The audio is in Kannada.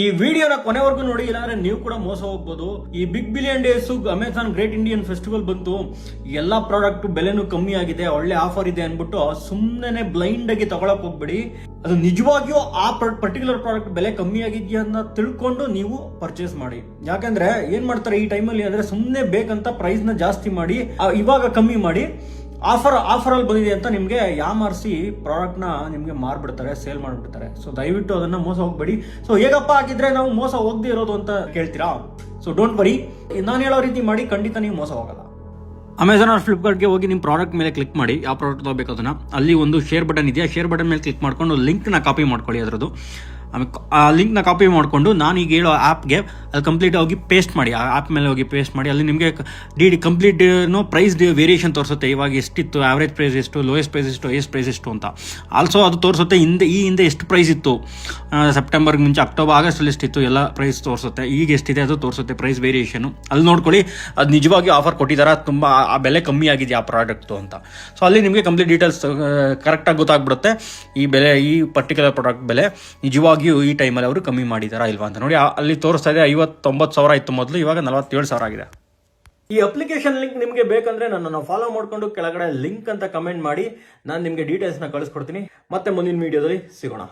ಈ ವಿಡಿಯೋನ ಕೊನೆವರೆಗೂ ನೋಡಿ, ಇಲ್ಲಾಂದ್ರೆ ನೀವು ಕೂಡ ಮೋಸ ಹೋಗ್ಬೋದು. ಈ big billion days Amazon great Indian festival ಬಂತು. ಎಲ್ಲಾ ಪ್ರಾಡಕ್ಟ್ ಬೆಲೆನೂ ಕಮ್ಮಿ ಆಗಿದೆ, ಒಳ್ಳೆ ಆಫರ್ ಇದೆ ಅನ್ಬಿಟ್ಟು ಸುಮ್ಮನೆ ಬ್ಲೈಂಡ್ ಆಗಿ ತಗೊಳಕ್ ಹೋಗ್ಬೇಡಿ. ಅದು ನಿಜವಾಗಿಯೂ ಆ ಪರ್ಟಿಕ್ಯುಲರ್ ಪ್ರಾಡಕ್ಟ್ ಬೆಲೆ ಕಮ್ಮಿ ಆಗಿದೆಯಾ ಅಂತ ತಿಳ್ಕೊಂಡು ನೀವು ಪರ್ಚೇಸ್ ಮಾಡಿ. ಯಾಕಂದ್ರೆ ಏನ್ ಮಾಡ್ತಾರೆ ಈ ಟೈಮಲ್ಲಿ ಅಂದ್ರೆ ಸುಮ್ಮನೆ ಬೇಕಂತ ಪ್ರೈಸ್ನ ಜಾಸ್ತಿ ಮಾಡಿ ಇವಾಗ ಕಮ್ಮಿ ಮಾಡಿ. ಆಫರ್ ಆಫರ್ ಅಲ್ಲಿ ಬಂದಿದೆ ಅಂತ ನಿಮಗೆ ಯಾಮಾರಿಸಿ ಪ್ರಾಡಕ್ಟ್ನ ನಿಮಗೆ ಮಾರ್ಬಿಡ್ತಾರೆ ಸೇಲ್ ಮಾಡಿಬಿಡ್ತಾರೆ. ಸೊ ದಯವಿಟ್ಟು ಅದನ್ನ ಮೋಸ ಹೋಗಬೇಡಿ. ಸೊ ಹೇಗಪ್ಪ ಆಗಿದ್ರೆ ನಾವು ಮೋಸ ಹೋಗದೆ ಇರೋದು ಅಂತ ಕೇಳ್ತೀರಾ? ಸೊ ಡೋಂಟ್ ವರಿ ನಾನು ಹೇಳೋ ರೀತಿ ಮಾಡಿ ಖಂಡಿತ ನೀವು ಮೋಸ ಹೋಗಲ್ಲ. ಅಮೆಝಾನ್ ಆರ್ ಫ್ಲಿಪ್ಕಾರ್ಟ್ಗೆ ಹೋಗಿ ನಿಮ್ಮ ಪ್ರಾಡಕ್ಟ್ ಮೇಲೆ ಕ್ಲಿಕ್ ಮಾಡಿ. ಯಾವ ಪ್ರಾಡಕ್ಟ್ ತಗೋಬೇಕು ಅದನ್ನ? ಅಲ್ಲಿ ಒಂದು ಶೇರ್ ಬಟನ್ ಇದೆಯಾ? ಶೇರ್ ಬಟನ್ ಮೇಲೆ ಕ್ಲಿಕ್ ಮಾಡ್ಕೊಂಡು ಲಿಂಕ್ನ ಕಾಪಿ ಮಾಡ್ಕೊಳ್ಳಿ ಅದರದ್ದು. ಆಮೇಲೆ ಆ ಲಿಂಕ್ನ ಕಾಪಿ ಮಾಡಿಕೊಂಡು ನಾನು ಈಗ ಹೇಳೋ ಆ್ಯಪ್ಗೆ ಅಲ್ಲಿ ಕಂಪ್ಲೀಟ್ ಆಗಿ ಪೇಸ್ಟ್ ಮಾಡಿ. ಆ ಆ್ಯಪ್ ಮೇಲೆ ಹೋಗಿ ಪೇಸ್ಟ್ ಮಾಡಿ. ಅಲ್ಲಿ ನಿಮಗೆ D D complete price variation ತೋರಿಸುತ್ತೆ. ಇವಾಗ ಎಷ್ಟಿತ್ತು? ಆವ್ರೇಜ್ ಪ್ರೈಸ್ ಎಷ್ಟು? ಲೋಯೆಸ್ಟ್ ಪ್ರೈಸ್ ಎಷ್ಟು? ಹೈಯೆಸ್ಟ್ ಪ್ರೈಸ್ ಎಷ್ಟು ಅಂತ. ಆಲ್ಸೋ ಅದು ತೋರಿಸುತ್ತೆ ಹಿಂದೆ ಈ ಹಿಂದೆ ಎಷ್ಟು ಪ್ರೈಸ್ ಇತ್ತು? ಸೆಪ್ಟೆಂಬರ್ಗೆ ಮುಂಚೆ ಅಕ್ಟೋಬರ್ ಆಗಸ್ಟಲ್ಲಿ ಎಷ್ಟಿತ್ತು? ಎಲ್ಲ ಪ್ರೈಸ್ ತೋರಿಸುತ್ತೆ. ಈಗ ಎಷ್ಟಿದೆ ಅದು ತೋರಿಸುತ್ತೆ ಪ್ರೈಸ್ ವೇರಿಯೇಷನು ಅಲ್ಲಿ ನೋಡ್ಕೊಳ್ಳಿ, ಅದು ನಿಜವಾಗಿ ಆಫರ್ ಕೊಟ್ಟಿದ್ದಾರೆ ತುಂಬ ಆ ಬೆಲೆ ಕಮ್ಮಿ ಆಗಿದೆ ಆ ಪ್ರಾಡಕ್ಟು ಅಂತ. ಸೊ ಅಲ್ಲಿ ನಿಮಗೆ ಕಂಪ್ಲೀಟ್ ಡೀಟೇಲ್ಸ್ ಕರೆಕ್ಟಾಗಿ ಗೊತ್ತಾಗ್ಬಿಡುತ್ತೆ. ಈ ಬೆಲೆ, ಈ ಪರ್ಟಿಕ್ಯುಲರ್ ಪ್ರಾಡಕ್ಟ್ ಬೆಲೆ ನಿಜವಾಗಿಯೂ ಈ ಟೈಮಲ್ಲಿ ಅವರು ಕಮ್ಮಿ ಮಾಡಿದಾರಾ ಇಲ್ವಾ ಅಂತ ನೋಡಿ ಅಲ್ಲಿ ತೋರಿಸ್ತಾ ಇದೆ ಐವತ್ತೊಂಬತ್ತು ಸಾವಿರ ಇತ್ತು ಮೊದಲು, ಇವಾಗ ನಲವತ್ತೇಳು ಸಾವಿರ ಆಗಿದೆ. ಈ ಅಪ್ಲಿಕೇಶನ್ ಲಿಂಕ್ ನಿಮಗೆ ಬೇಕಂದ್ರೆ ನನ್ನನ್ನು ಫಾಲೋ ಮಾಡ್ಕೊಂಡು ಕೆಳಗಡೆ ಲಿಂಕ್ ಅಂತ ಕಮೆಂಟ್ ಮಾಡಿ, ನಾನು ನಿಮಗೆ ಡೀಟೇಲ್ಸ್ನ ಕಳಿಸ್ಕೊಡ್ತೀನಿ. ಮತ್ತೆ ಮುಂದಿನ ವಿಡಿಯೋದಲ್ಲಿ ಸಿಗೋಣ.